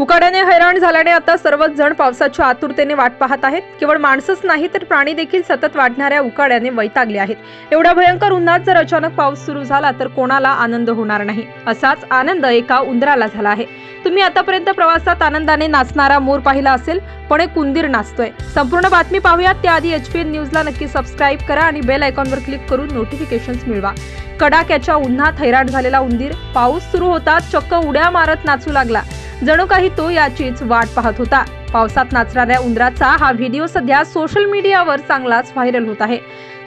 उकाड्याने हैराण झाल्याने आता सर्वच जण पावसाच्या आतुरतेने वाट पाहत आहेत. केवळ माणसंच नाही तर प्राणी देखील सतत वाढणाऱ्या उकाड्याने वैतागले आहेत. एवढ्या भयंकर उन्हात जर अचानक पाऊस सुरू झाला तर कोणाला आनंद होणार नाही. असाच आनंद एका उंदराला झाला आहे. तुम्ही आतापर्यंत प्रवासात आनंदाने नाचणारा मोर पाहिला असेल पण एक उंदीर नाचतोय. संपूर्ण बातमी पाहूयात. त्याआधी एच पी एन न्यूजला नक्की सबस्क्राईब करा आणि बेल आयकॉनवर क्लिक करून नोटिफिकेशन्स मिळवा. कडाक्याच्या उन्हात हैराण झालेला उंदीर पाऊस सुरू होताच चक्क उड्या मारत नाचू लागला. जणू काही तो याचीच वाट पाहत होता. पावसात नाचणाऱ्या उंदराचा हा व्हिडिओ सध्या सोशल मीडियावर चांगलाच व्हायरल होत आहे.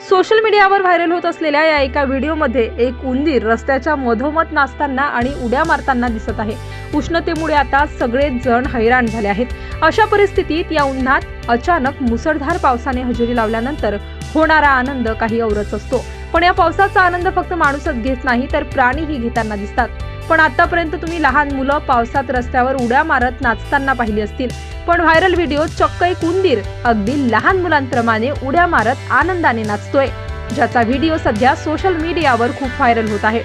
सोशल मीडियावर व्हायरल होत असलेल्या या एका व्हिडिओमध्ये एक उंदीर रस्त्याच्या मधोमध नाचताना आणि उड्या मारताना दिसत आहे. उष्णतेमुळे आता सगळेच जण हैराण झाले आहेत. अशा परिस्थितीत या उन्हात अचानक मुसळधार पावसाने हजेरी लावल्यानंतर होणारा आनंद काही औरच असतो. पण या पावसाचा आनंद फक्त माणूसच घेत नाही तर प्राणीही घेताना दिसतात. पण आतापर्यंत तुम्ही लहान मुलं पावसात रस्त्यावर उड्या मारत नाचताना पाहिली असतील. पण व्हायरल व्हिडिओ चक्क एक उंदीर अगदी लहान मुलांप्रमाणे उड्या मारत आनंदाने नाचतोय. ज्याचा व्हिडिओ सध्या सोशल मीडियावर खूप व्हायरल होत आहे.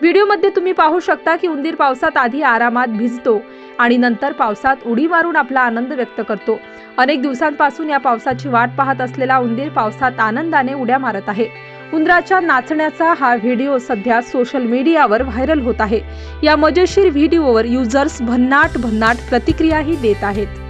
व्हिडिओमध्ये तुम्ही पाहू शकता की उंदीर पावसात आधी आरामात भिजतो आणि नंतर पावसात उडी मारून आपला आनंद व्यक्त करतो. अनेक दिवसांपासून या पावसाची वाट पाहत असलेला उंदीर पावसात आनंदाने उड्या मारत आहे. उंदराच्या नाचण्याचा हा व्हिडिओ सध्या सोशल मीडियावर व्हायरल होत आहे. या मजेशीर व्हिडिओवर युजर्स भन्नाट भन्नाट प्रतिक्रियाही देत आहेत.